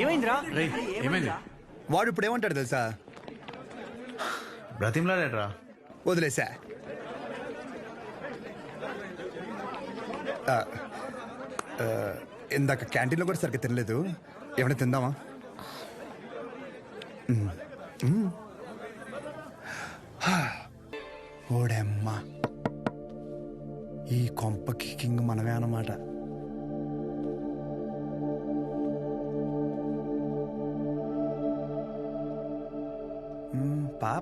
ఏమైందిరా? రే ఏమైంది? వాడు ఇప్పుడు ఏమంటాడు తెలుసా? బ్రతిమలాడేట్రా. వదిలేసా. ఆ, ఆ, ఇందాక క్యాంటీన్లో కూడా సరిగ్గా తినలేదు. ఏమైనా తిందామా? మ్మ్. మ్మ్. హా. ఓడమ్మా. ఈ కొంపకి కింగ్ మనమే అన్నమాట.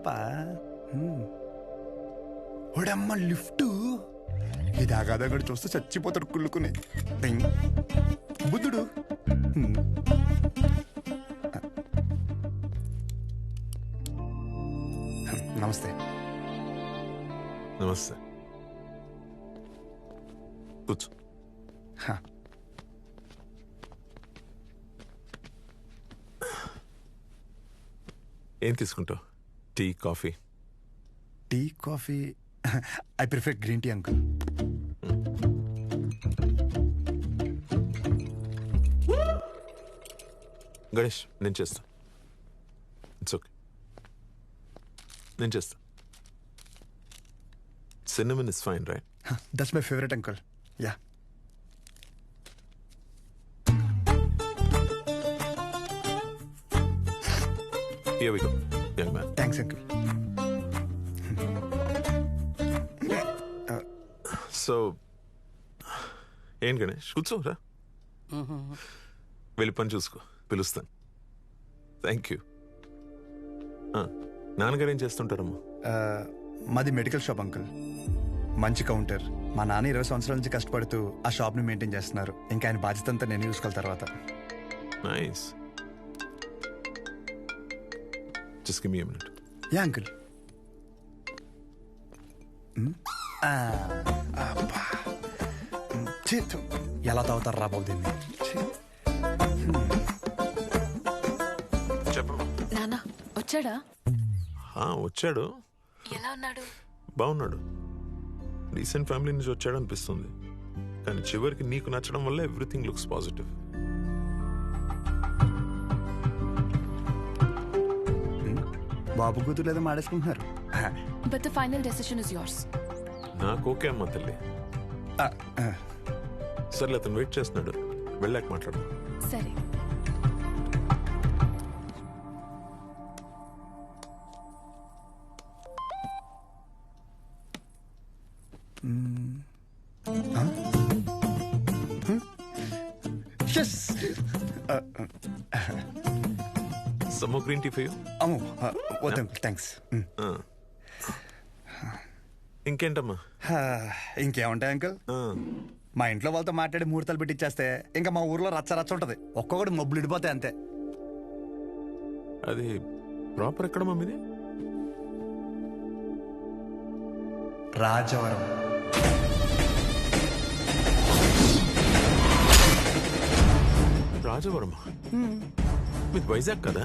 పాప మ్మ్. ఓడమ్మ లిఫ్ట్ ఇది ఆగాదగడు చూస్తే చచ్చిపోతాడు కుళ్ళుకుని. బుద్ధుడు. నమస్తే నమస్తే కూర్చో హ. ఏం తీసుకుంటావు tea coffee. Tea coffee. I prefer green tea uncle. Ganesh నేను చేస్తా. ఇట్స్ ఓకే నేను చేస్తా. Cinnamon is fine right that's my favourite uncle. Yeah go young man thanks uncle so ఏం గణేష్? కూర్చోరా వెళ్ళి పని చూసుకో. పిలుస్తాను. థ్యాంక్ యూ నాన్నగారు ఏం చేస్తుంటారమ్మా? మాది మెడికల్ షాప్ అంకుల్. మంచి కౌంటర్. మా నాన్న ఇరవై సంవత్సరాల నుంచి కష్టపడుతూ ఆ షాప్ని మెయింటైన్ చేస్తున్నారు. ఇంకా ఆయన బాధ్యత అంతా నేను చూసుకోవాలి తర్వాత. Nice just give me minute yeah uncle అబ్బా. థు. ఎలా తాగుతారు రా బాబు దీన్ని నానా వచ్చాడా? వచ్చాడు. ఎలా ఉన్నాడు? బాగున్నాడు. రీసెంట్ ఫ్యామిలీ నుంచి వచ్చాడు అనిపిస్తుంది కానీ చివరికి నీకు నచ్చడం వల్ల ఎవ్రీథింగ్ లుక్స్ పాజిటివ్ బాబు కూతురు ఏదో మాడేసుకుంటున్నారు? But the final decision is yours నాకు ఓకే అమ్మా తల్లి. సర్లే అతను వెయిట్ చేస్తున్నాడు. వెళ్ళాక మాట్లాడు సరే. Yes! ఆ, ఆ, సమ్మో గ్రీన్ టీ ఫర్ యూ అమ్మో వద్దు అంకుల్ థ్యాంక్స్. ఇంకేంటమ్మా? ఇంకేముంటాయి అంకుల్? మా ఇంట్లో వాళ్ళతో మాట్లాడి ముహూర్తాలు పెట్టిచ్చేస్తే ఇంకా మా ఊర్లో రచ్చ రచ్చ ఉంటది. ఒక్కొక్కటి మబ్బులు ఇడిపోతాయి అంతే. అది ప్రాపర్ ఎక్కడ మమ్మీది రాజవరం. రాజవరం మీది వైజాగ్ కదా?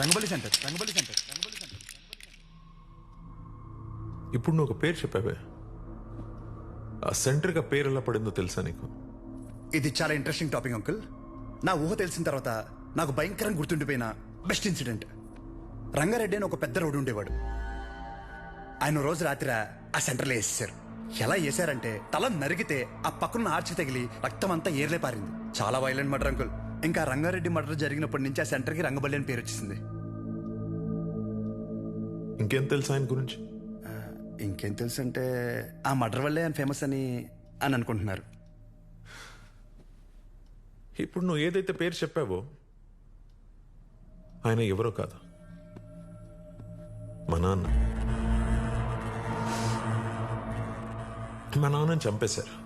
Rangabali centre Rangabali centre Rangabali centre. ఇప్పుడు నువ్వు ఒక పేరు చెప్పావే. ఆ సెంటర్గా పేరు ఎలా పడిందో తెలుసా నీకు? ఇది చాలా ఇంట్రెస్టింగ్ టాపిక్ అంకుల్ నా ఊహ తెలిసిన తర్వాత నాకు భయంకరంగా గుర్తుండిపోయిన బెస్ట్ ఇన్సిడెంట్ రంగారెడ్డి అని ఒక పెద్ద రోడ్డు ఉండేవాడు. ఆయన రోజు రాత్రి ఆ సెంటర్లో వేసేసారు ఎలా వేసారంటే తల నరిగితే ఆ పక్కన ఆర్చి తగిలి రక్తం అంతా ఏర్లే పారింది. చాలా వైలెంట్ మర్డర్ అంకుల్ ఇంకా రంగారెడ్డి మర్డర్ జరిగినప్పటి నుంచి ఆ సెంటర్కి రంగబల్లి అని పేరు వచ్చేసింది. ఇంకేం తెలుసా ఆయన గురించి? ఇంకేం తెలుసు అంటే ఆ మర్డర్ వల్లే ఆయన ఫేమస్ అని అని అనుకుంటున్నారు. ఇప్పుడు నువ్వు ఏదైతే పేరు చెప్పావో ఆయన ఎవరో కాదు. మా నాన్న. మా నాన్నని చంపేశారు.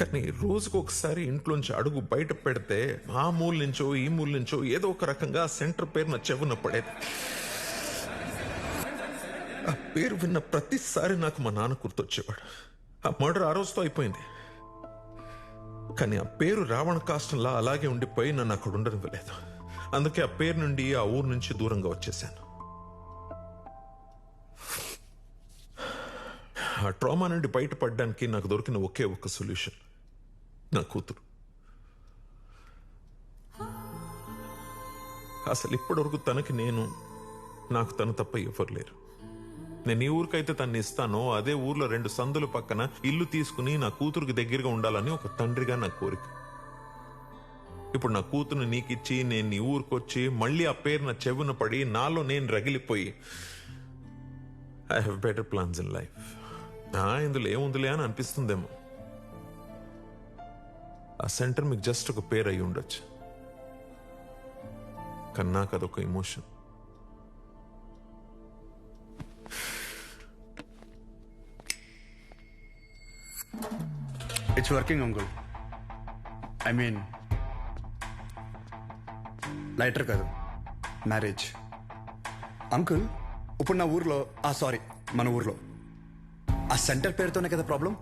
కానీ రోజుకు ఒకసారి ఇంట్లోంచి అడుగు బయట పెడితే ఆ మూల నుంచో ఈ మూల నుంచో ఏదో ఒక రకంగా సెంటర్ పేరు నా చెవున పడేది. ఆ పేరు విన్న ప్రతిసారి నాకు మా నాన్న గుర్తొచ్చేవాడు. ఆ మర్డర్ ఆ రోజుతో అయిపోయింది. కానీ ఆ పేరు రావణ కాష్టంలా అలాగే ఉండిపోయి నన్ను అక్కడ ఉండడం లేదు అందుకే ఆ పేరు నుండి ఆ ఊరు నుంచి దూరంగా వచ్చేసాను. ఆ ట్రామా నుండి బయటపడడానికి నాకు దొరికిన ఒకే ఒక్క సొల్యూషన్. నా కూతురు. అసలు ఇప్పటివరకు తనకి నేను నాకు తను తప్ప ఎవరు లేరు. నేను ఈ ఊరికైతే తన్ని ఇస్తానో అదే ఊర్లో రెండు సందుల పక్కన ఇల్లు తీసుకుని నా కూతురుకి దగ్గరగా ఉండాలని ఒక తండ్రిగా నా కోరిక. ఇప్పుడు నా కూతురు నీకిచ్చి నేను నీ ఊరికొచ్చి మళ్ళీ ఆ పేరు నా చెవున పడి నాలో నేను రగిలిపోయి I have better plans in life ఇందులో ఏముందిలే అని అనిపిస్తుందేమో. ఆ సెంటర్ మీకు జస్ట్ ఒక పేరు అయి ఉండొచ్చు. కానీ నాకు అదొక emotion. It's working uncle I mean lighter కాదు. మ్యారేజ్ అంకుల్ ఇప్పుడు నా ఊర్లో ఆ సారీ మన ఊర్లో. ఆ సెంటర్ పేరుతోనే కదా ప్రాబ్లం?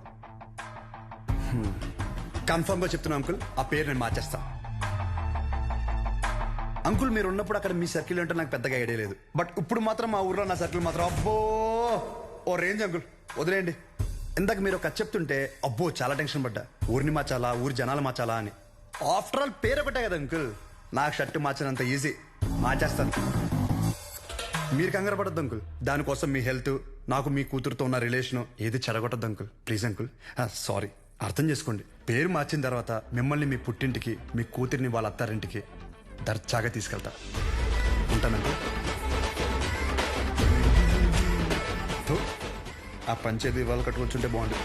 కన్ఫర్మ్గా చెప్తున్నా అంకుల్. ఆ పేరు నేను మార్చేస్తా. అంకుల్ మీరు ఉన్నప్పుడు అక్కడ మీ సర్కిల్ ఉంటే నాకు పెద్దగా ఐడియా లేదు. బట్ ఇప్పుడు మాత్రం మా ఊర్లో నా సర్కిల్ మాత్రం అబ్బో! ఓ రేంజ్ అంకుల్. వదిలేయండి. ఇందాక మీరు ఒక చెప్తుంటే అబ్బో చాలా టెన్షన్ పడ్డా. ఊరిని మార్చాలా ఊరి జనాలు మార్చాలా అని. ఆఫ్టర్ ఆల్ పేరు ఒకటే కదా అంకుల్. నాకు షర్ట్ మార్చినంత ఈజీ. మార్చేస్తాను. మీరు కంగారు పడద్దు అంకుల్. దానికోసం మీ హెల్త్ నాకు మీ కూతురుతో ఉన్న రిలేషన్ ఏది చెడగొట్టద్దు అంకుల్. Please uncle. సారీ. అర్థం చేసుకోండి. పేరు మార్చిన తర్వాత మిమ్మల్ని మీ పుట్టింటికి మీ కూతురిని వాళ్ళ అత్తారింటికి దర్జాగా తీసుకెళ్తా. ఉంటానండి ఆ పంచేది ఇవాళ కట్టుకొచ్చుంటే బాగుంటుంది